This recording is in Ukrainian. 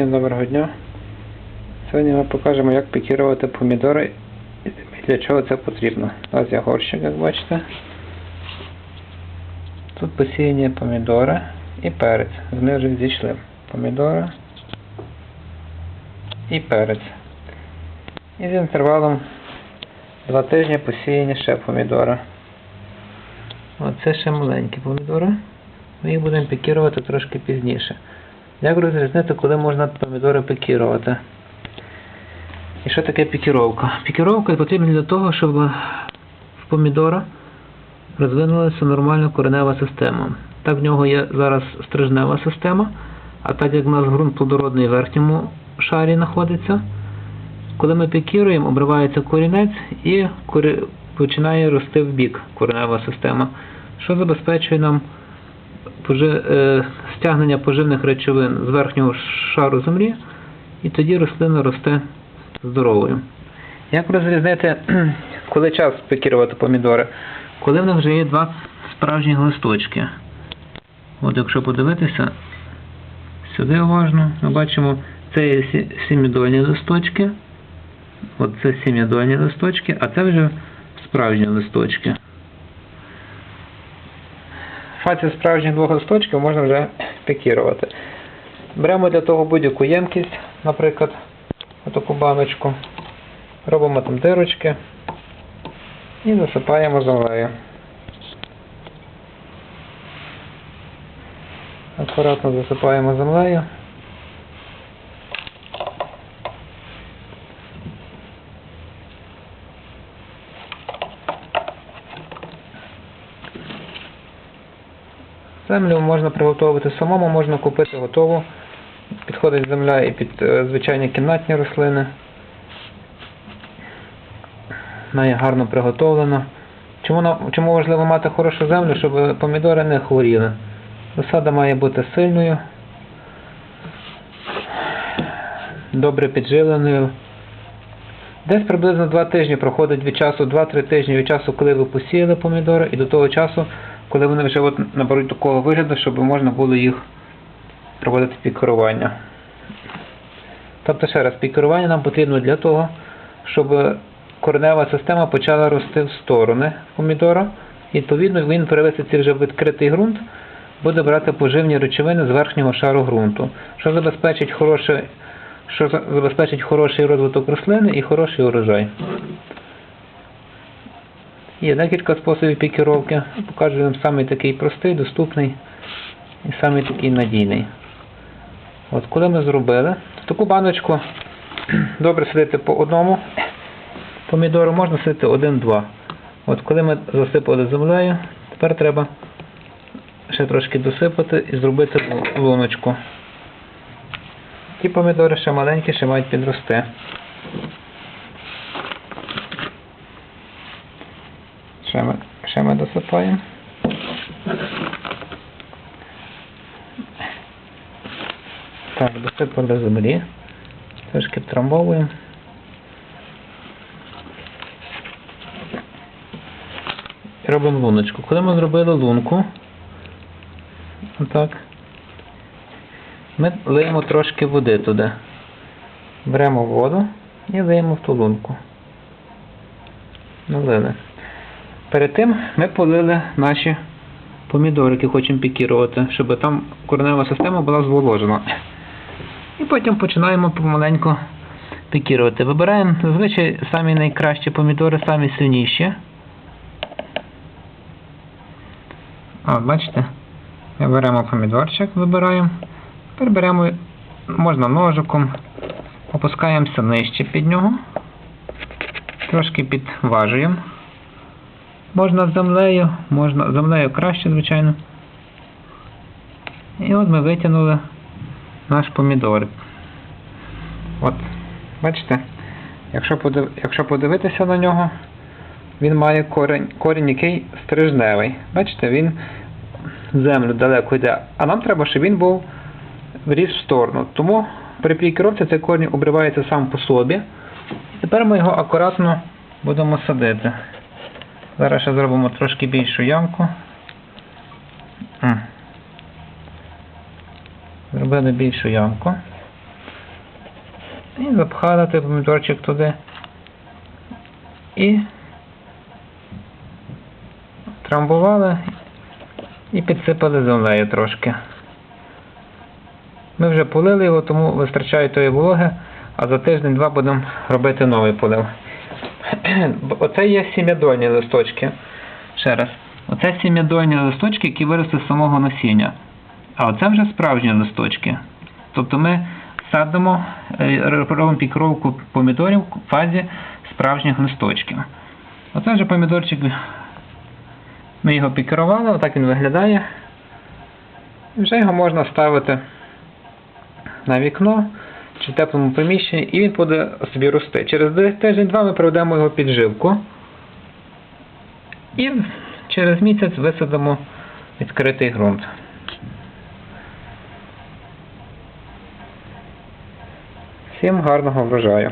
Всім доброго дня. Сьогодні ми покажемо, як пікірувати помідори і для чого це потрібно. Нас є горщик, як бачите. Тут посіяні помідори і перець. Вони вже зійшли. Помідори і перець. І з інтервалом два тижні посіяні ще помідори. Оце ще маленькі помідори. Ми їх будемо пікірувати трошки пізніше. Як розрізнити, коли можна помідори пікірувати? І що таке пікіровка? Пікіровка потрібна для того, щоб в помідора розвинулася нормальна коренева система. Так в нього є зараз стрижнева система, а так як у нас ґрунт плодородний в верхньому шарі знаходиться, коли ми пікіруємо, обривається корінець і починає рости в бік коренева система, що забезпечує нам стягнення поживних речовин з верхнього шару землі, і тоді рослина росте здоровою. Як розрізнити, коли час пікірувати помідори? Коли в них вже є два справжні листочки. От якщо подивитися, сюди уважно, ми бачимо, це є сі- сім'ядольні листочки, от це сім'ядольні листочки, а це вже справжні листочки. Фаці справжніх двох листочків можна вже пікірувати. Беремо для того будь-яку ємкість, наприклад, отаку баночку, робимо там дирочки і засипаємо землею. Акуратно засипаємо землею. Землю можна приготувати самому, можна купити готову. Підходить земля і під е, звичайні кімнатні рослини. Вона є гарно приготовлена. Чому, чому важливо мати хорошу землю, щоб помідори не хворіли? Розсада має бути сильною, добре підживленою. Десь приблизно 2 тижні проходить від часу, 2-3 тижні від часу, коли ви посіяли помідори, і до того часу, коли вони вже от наберуть такого вигляду, щоб можна було їх проводити пікерування. Тобто, ще раз, пікерування нам потрібно для того, щоб коренева система почала рости в сторони помідора. Відповідно, він перевиситься вже в відкритий ґрунт, буде брати поживні речовини з верхнього шару ґрунту, що забезпечить хороший, що забезпечить хороший розвиток рослини і хороший урожай. Є декілька способів пікіровки. Покажу вам самий такий простий, доступний і самий такий надійний. От коли ми зробили, в таку баночку добре садити по одному помідору, можна садити один-два. От коли ми засипали землею, тепер треба ще трошки досипати і зробити луночку. Ті помідори ще маленькі, ще мають підрости. Ще ми, ще ми досипаємо. Так, досипали землі. Трошки втрамбовуємо. І робимо луночку. Коли ми зробили лунку, отак, ми лиємо трошки води туди. Беремо воду і лиємо в ту лунку. Налили. Перед тим ми полили наші помідори, які хочемо пікірувати, щоб там коренева система була зволожена. І потім починаємо помаленьку пікірувати. Вибираємо зазвичай самі найкращі помідори, самі сильніші. От, бачите? Беремо помідорчик, вибираємо. Тепер беремо, можна ножиком, опускаємося нижче під нього. Трошки підважуємо. Можна з землею, можна землею краще, звичайно. І от ми витягнули наш помідор. От, бачите, якщо, подив... якщо подивитися на нього, він має корінь, корінь який стрижневий. Бачите, він землю далеко йде. А нам треба, щоб він був вріс в сторону. Тому при пікіровці цей корінь обривається сам по собі. Тепер ми його акуратно будемо садити. Зараз ще зробимо трошки більшу ямку. Зробили більшу ямку. запхали той помідорчик туди. І трамбували і підсипали землею трошки. Ми вже полили його, тому вистачає тої вологи, а за тиждень-два будемо робити новий полив. Оце є сім'ядольні листочки. Ще раз. Оце сім'ядольні листочки, які виросли з самого насіння. А оце вже справжні листочки. Тобто ми садимо, е, робимо пікровку помідорів в фазі справжніх листочків. Оце вже помідорчик. Ми його пікірували, отак він виглядає. Вже його можна ставити на вікно чи теплому приміщенні, і він буде собі рости. Через тиждень-два ми проведемо його підживку. І через місяць висадимо відкритий ґрунт. Всім гарного врожаю!